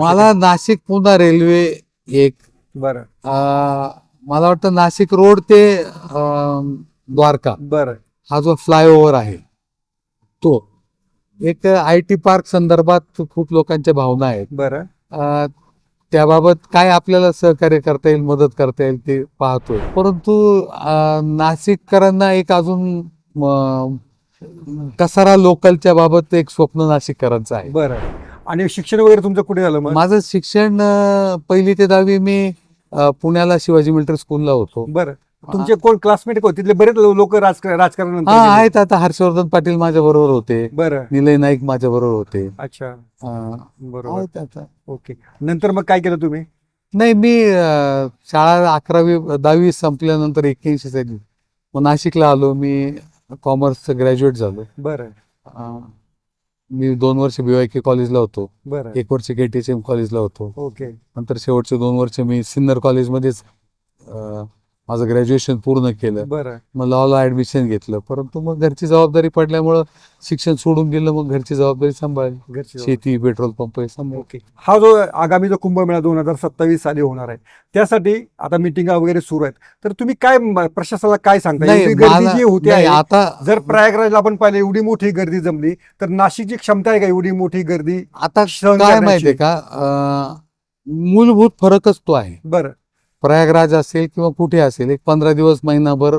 मला नाशिक पुन्हा रेल्वे एक बरं. मला वाटतं नाशिक रोड ते अं, द्वारका. बरं. हा जो फ्लायओव्हर आहे तो. एक आय टी पार्क संदर्भात खूप लोकांच्या भावना आहेत. बरं. अं, त्याबाबत काय आपल्याला सहकार्य करता येईल मदत करता येईल ते पाहतोय. परंतु अं, नाशिककरांना एक अजून अं, कसारा लोकलच्या बाबत एक स्वप्न नाशिककरांचं आहे. बरं. आणि शिक्षण वगैरे तुमचं कुठे झालं मग? माझं शिक्षण अं, पहिली ते दहावी मी अं, पुण्याला शिवाजी मिलिटरी स्कूलला होतो. बरं. तुमचे कोण क्लासमेट कोण तिथले बरेच लोक राजकारण आहेत आता. हर्षवर्धन पाटील माझ्या बरोबर होते. बरं. निलय नाईक माझ्या बरोबर होते. अच्छा. अं, बरोबर. आहेत आता. ओके. नंतर मग काय केलं तुम्ही? नाही मी अं, शाळा अकरावी दहावी संपल्यानंतर एक्क्याऐंशी साली मग नाशिकला आलो. मी कॉमर्सचं ग्रॅज्युएट झालो. बरं. अं, मी दोन वर्ष बीवाय कॉलेजला होतो. बरं. एक वर्ष के टी एम कॉलेजला होतो. ओके. नंतर शेवटचे दोन वर्ष मी सिन्नर कॉलेजमध्येच माझं ग्रॅज्युएशन पूर्ण केलं. बरं. मग लॉला ऍडमिशन घेतलं. परंतु मग घरची जबाबदारी पडल्यामुळं शिक्षण सोडून गेलं मग घरची जबाबदारी सांभाळली. घरची शेती पेट्रोल पंप हे सांभाळ ओके. हा जो आगामी जो कुंभमेळा दोन हजार सत्तावीस साली होणार आहे त्यासाठी आता मिटिंगा वगैरे सुरू आहेत. तर तुम्ही काय म- प्रशासनाला काय सांगता? नाही एवढी गर्दी मला- जी होते नाही, आहे, आता जर प्रयागराजला आपण पाहिलं एवढी मोठी गर्दी जमली तर नाशिकची क्षमता आहे का एवढी मोठी गर्दी आता सहन काय करण्याची. माहितीये का? अं, मूलभूत फरकच तो आहे. बरं. प्रयागराज असेल किंवा कुठे असेल एक पंधरा दिवस महिनाभर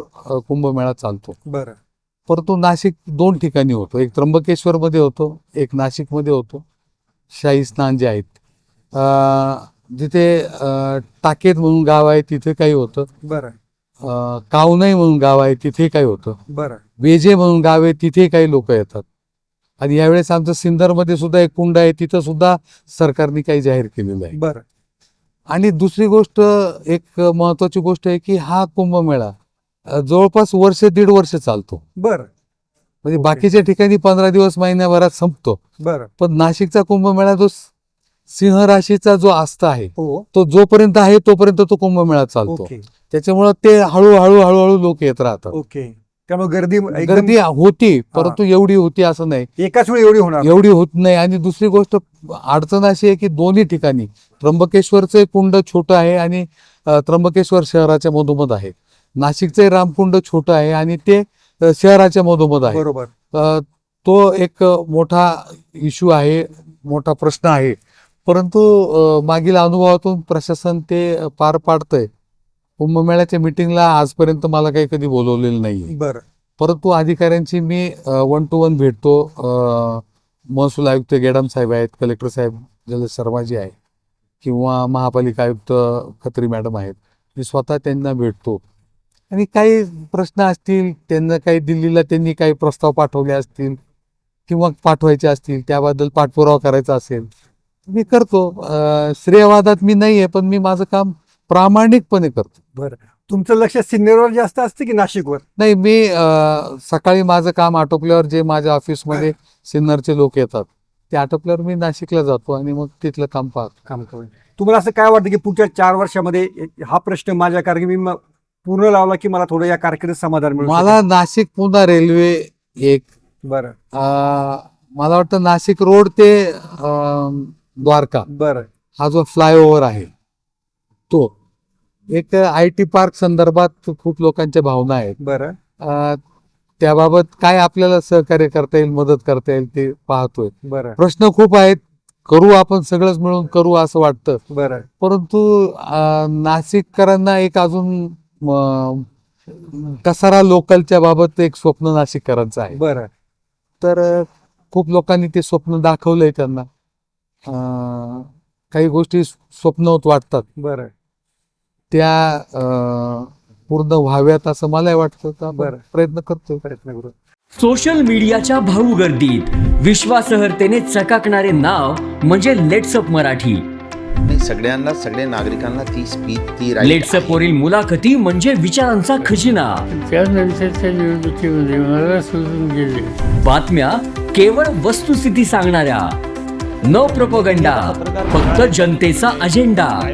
कुंभमेळा चालतो. बरं. परंतु नाशिक दोन ठिकाणी होतो. एक त्र्यंबकेश्वर मध्ये होतो एक नाशिकमध्ये होतो. शाही स्नान जे आहेत. जिथे टाकेत म्हणून गाव आहे तिथे काही होतं. बरं. कावनाई म्हणून गाव आहे तिथे काही होतं. बरं. वेजे म्हणून गाव आहे तिथे काही लोक येतात. आणि यावेळेस आमचं सिन्नरमध्ये सुद्धा एक कुंड आहे तिथं सुद्धा सरकारने काही जाहीर केलेलं आहे. बरं. आणि दुसरी गोष्ट एक महत्वाची गोष्ट आहे की हा कुंभमेळा जवळपास वर्ष दीड वर्ष चालतो. बरं. म्हणजे. बाकीच्या ठिकाणी पंधरा दिवस महिन्याभरात संपतो. बरं. पण नाशिकचा कुंभमेळा जो सिंह राशीचा जो आस्था आहे हो. तो जोपर्यंत आहे तोपर्यंत तो कुंभमेळा चालतो. त्याच्यामुळं ते हळूहळू हळूहळू लोक येत राहतात. ओके. त्यामुळे गर्दी एकदम गर्दी होती परंतु एवढी होती असं नाही. एकाच वेळी एवढी होणार. एवढी होत नाही. आणि दुसरी गोष्ट अडचण अशी आहे की दोन्ही ठिकाणी त्र्यंबकेश्वरचे कुंड छोटं आहे आणि त्र्यंबकेश्वर शहराच्या मधोमध आहे. नाशिकचे रामकुंड छोटं आहे आणि ते शहराच्या मधोमध आहे. बरोबर. तो एक मोठा इश्यू आहे मोठा प्रश्न आहे. परंतु मागील अनुभवातून प्रशासन ते पार पाडतंय. कुंभमेळ्याच्या मिटिंगला आजपर्यंत मला काही कधी बोलवलेलं नाही बरं. परंतु अधिकाऱ्यांची मी वन टू वन भेटतो. महसूल आयुक्त गेडाम साहेब आहेत कलेक्टर साहेब जल शर्माजी आहे किंवा महापालिका आयुक्त खत्री मॅडम आहेत. मी स्वतः त्यांना भेटतो. आणि काही प्रश्न असतील त्यांना काही दिल्लीला त्यांनी काही प्रस्ताव पाठवले असतील किंवा पाठवायचे असतील त्याबद्दल पाठपुरावा करायचा असेल मी करतो. श्रेयवादात मी नाही आहे पण मी माझं काम प्रामाणिकपणे करतो. बरं. तुमचं लक्ष सिन्नरवर जास्त असते की नाशिकवर? नाही मी अ, सकाळी माझं काम आटोपल्यावर जे माझ्या ऑफिसमध्ये सिन्नरचे लोक येतात ते आटोपल्यावर मी नाशिकला जातो आणि मग तिथलं काम पाहतो. काम करून. तुम्हाला असं काय वाटतं की पुढच्या चार वर्षामध्ये हा प्रश्न माझ्या कारण मी पूर्ण लावला की मला थोडं या कारकिर्दीत समाधान मिळू मला नाशिक पुन्हा रेल्वे एक. बरं. अ, मला वाटतं नाशिक रोड ते अ, द्वारका बरं. हा जो फ्लायओव्हर आहे तो. एक आय टी पार्क संदर्भात खूप लोकांच्या भावना आहेत. बरं. अ, त्याबाबत काय आपल्याला सहकार्य करता येईल मदत करता येईल ते पाहतोय. बरं. प्रश्न खूप आहेत. करू आपण सगळंच मिळून करू असं वाटतं. बरं. परंतु अं, नाशिककरांना एक अजून म, कसारा लोकलच्या बाबत एक स्वप्न नाशिककरांचं आहे. बरं. तर अं, खूप लोकांनी ते स्वप्न दाखवलंय त्यांना. अं, काही गोष्टी स्वप्नवत वाटतात. बरं. त्या अं, पूर्ण व्हाव्यात असं मलाही वाटतं. प्रयत्न करतोय. प्रयत्न करू. सोशल मीडियाच्या भाऊ गर्दीत विश्वासहर्तेने चकाकणारे नाव म्हणजे लेट्सअप मराठी. सगळ्यांना सगळ्या नागरिकांना ती स्पीच ती लेट्सअप. वरील मुलाखती म्हणजे विचारांचा खजिना. त्यानंतरच्या निवडणुकीमध्ये मला सोडून गेले. बातम्या केवळ वस्तुस्थिती सांगणाऱ्या. न प्रपोगंडा फक्त जनतेचा अजेंडा